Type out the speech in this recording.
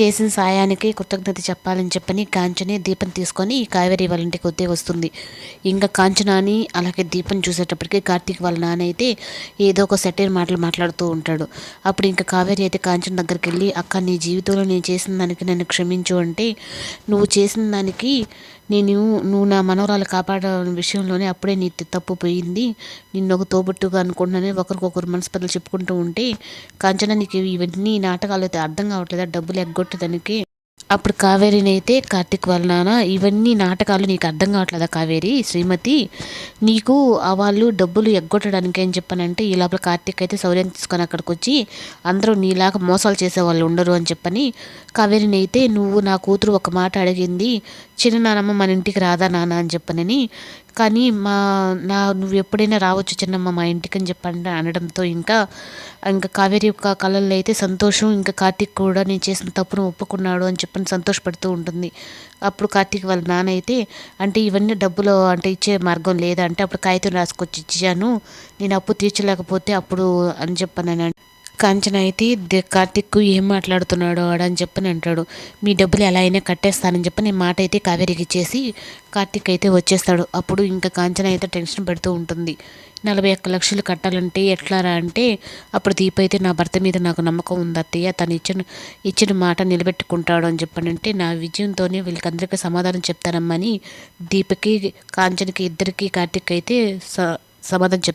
చేసిన సాయానికి కృతజ్ఞత చెప్పాలని చెప్పని కాంచని దీపం తీసుకొని కావేరి వాళ్ళ ఇంటికి వద్దే వస్తుంది. ఇంకా కాంచనాని అలాగే దీపం చూసేటప్పటికి కార్తీక్ వాళ్ళ నాన్న అయితే ఏదో ఒక సెటైర్ మాటలు మాట్లాడుతూ ఉంటాడు. అప్పుడు ఇంకా కావేరి అయితే కాంచన దగ్గరికి వెళ్ళి అక్క నీ జీవితంలో నేను చేసిన దానికి నన్ను క్షమించు అంటే నువ్వు చేసిన దానికి నేను నువ్వు నా మనవరాలు కాపాడ విషయంలోనే అప్పుడే నీ తప్పు పోయింది. నిన్ను ఒక తోబుట్టుగా అనుకుంటున్నానే ఒకరికొకరు మనస్పర్ధలు చెప్పుకుంటూ ఉంటే కాంచన నీకు ఇవన్నీ నాటకాలు అయితే అర్థం కావట్లేదా? డబ్బులు ఎగ్గొట్టడానికి. అప్పుడు కావేరినైతే అయితే కార్తిక్ వాళ్ళ నాన్న ఇవన్నీ నాటకాలు నీకు అర్థం కావట్లేదా కావేరి? శ్రీమతి నీకు ఆ వాళ్ళు డబ్బులు ఎగ్గొట్టడానికి అని చెప్పానంటే ఈ లోపల కార్తిక్ అయితే శౌర్యం తీసుకొని అక్కడికి వచ్చి అందరూ నీలాగా మోసాలు చేసే వాళ్ళు ఉండరు అని చెప్పని కావేరిని అయితే నువ్వు నా కూతురు ఒక మాట అడిగింది చిన్న నానమ్మ మన ఇంటికి రాదా నాన్న? అని చెప్పనని కానీ మా నా నువ్వు ఎప్పుడైనా రావచ్చు చిన్నమ్మ మా ఇంటికి అని చెప్పండి అనడంతో ఇంకా ఇంకా కావేరి యొక్క కళల్లో అయితే సంతోషం ఇంకా కార్తీక్ కూడా నేను చేసిన తప్పును ఒప్పుకున్నాడు అని చెప్పని సంతోషపడుతూ ఉంటుంది. అప్పుడు కార్తీక్ వాళ్ళ నాన్న అయితే అంటే ఇవన్నీ డబ్బులు అంటే ఇచ్చే మార్గం లేదా అంటే అప్పుడు కాగితం రాసుకొచ్చి ఇచ్చాను నేను అప్పు తీర్చలేకపోతే అప్పుడు అని చెప్పాను కాంచన అయితే కార్తిక్ ఏం మాట్లాడుతున్నాడో అని చెప్పని అంటాడు. మీ డబ్బులు ఎలా అయినా కట్టేస్తానని చెప్పి నేను మాట అయితే కావేరికి ఇచ్చేసి కార్తిక్ అయితే వచ్చేస్తాడు. అప్పుడు ఇంకా కాంచన అయితే టెన్షన్ పెడుతూ ఉంటుంది. నలభై ఒక్క లక్షలు కట్టాలంటే ఎట్లారా అంటే అప్పుడు దీప అయితే నా భర్త మీద నాకు నమ్మకం ఉంది అత్తయ్య. తను ఇచ్చిన ఇచ్చిన మాట నిలబెట్టుకుంటాడు అని చెప్పానంటే నా విజయంతోనే వీళ్ళకందరికీ సమాధానం చెప్తానమ్మని దీపకి కాంచనకి ఇద్దరికి కార్తిక్ అయితే స సమాధానం చెప్తాను